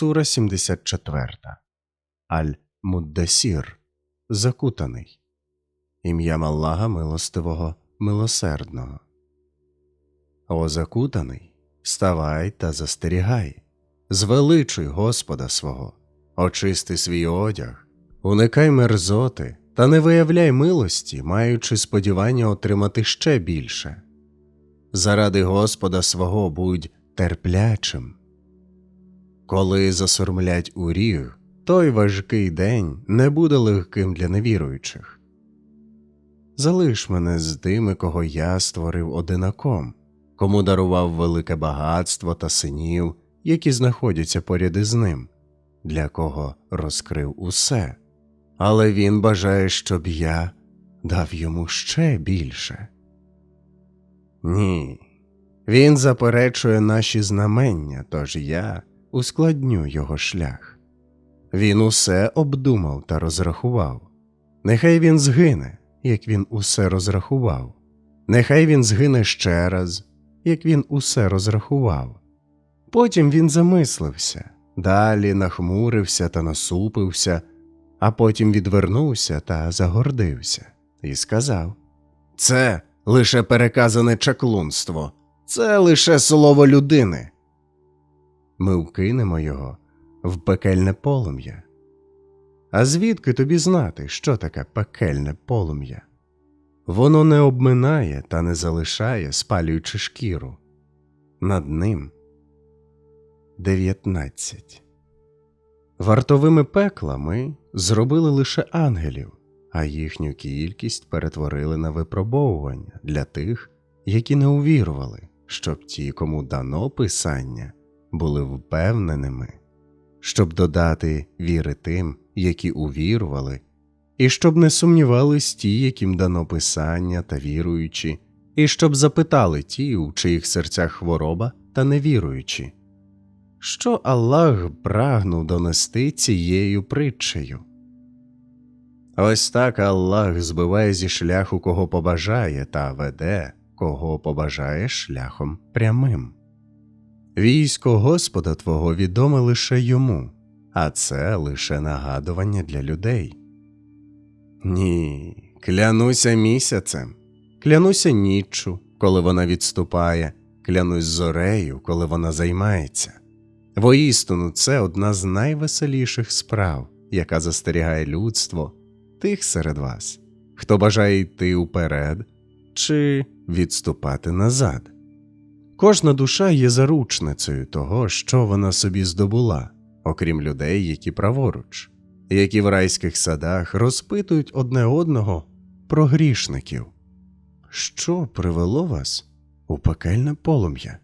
Сура 74. Аль Муддасір. Закутаний. Ім'ям Аллаха милостивого, милосердного. О закутаний, вставай та застерігай, звеличуй Господа свого, очисти свій одяг, уникай мерзоти та не виявляй милості, маючи сподівання отримати ще більше. Заради Господа свого будь терплячим. Коли засурмлять у ріг, той важкий день не буде легким для невіруючих. Залиш мене з тими, кого я створив одинаком, кому дарував велике багатство та синів, які знаходяться поряд із ним, для кого розкрив усе, але він бажає, щоб я дав йому ще більше. Ні, він заперечує наші знамення, тож я ускладню його шлях. Він усе обдумав та розрахував. Нехай він згине, як він усе розрахував. Нехай він згине ще раз, як він усе розрахував. Потім він замислився, далі нахмурився та насупився, а потім відвернувся та загордився і сказав Це лише переказане чаклунство, це лише слово людини. Ми вкинемо його в пекельне полум'я. А звідки тобі знати, що таке пекельне полум'я? Воно не обминає та не залишає, спалюючи шкіру. Над ним 19. Вартовими пекла ми зробили лише ангелів, а їхню кількість перетворили на випробовування для тих, які не увірували, щоб ті, кому дано писання, були впевненими, щоб додати віри тим, які увірували, і щоб не сумнівались ті, яким дано писання та віруючі, і щоб запитали ті, у чиїх серцях хвороба та невіруючі. Що Аллах прагнув донести цією притчею? Ось так Аллах збиває зі шляху кого побажає та веде, кого побажає шляхом прямим. Військо Господа Твого відоме лише йому, а це лише нагадування для людей. Ні, клянуся місяцем, клянуся ніччю, коли вона відступає, клянусь зорею, коли вона займається. Воістину, це одна з найвеселіших справ, яка застерігає людство, тих серед вас, хто бажає йти уперед чи відступати назад. Кожна душа є заручницею того, що вона собі здобула, окрім людей, які праворуч, які в райських садах розпитують одне одного про грішників. Що привело вас у пекельне полум'я?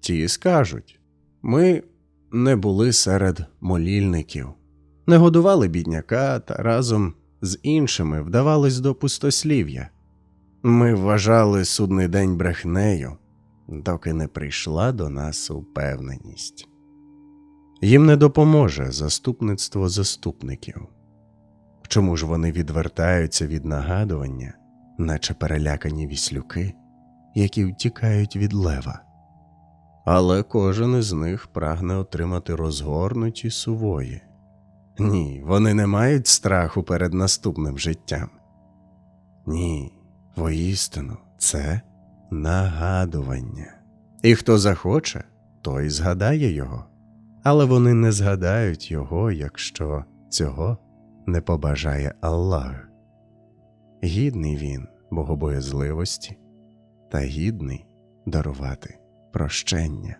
Ті скажуть ми не були серед молільників, не годували бідняка та разом з іншими вдавались до пустослів'я. Ми вважали судний день брехнею, доки не прийшла до нас упевненість. Їм не допоможе заступництво заступників. Чому ж вони відвертаються від нагадування, наче перелякані віслюки, які втікають від лева? Але кожен із них прагне отримати розгорнуті сувої. Ні, вони не мають страху перед наступним життям. Ні, воістину, це нагадування. І хто захоче, той згадає його, але вони не згадають його, якщо цього не побажає Аллах. Гідний він богобоязливості та гідний дарувати прощення.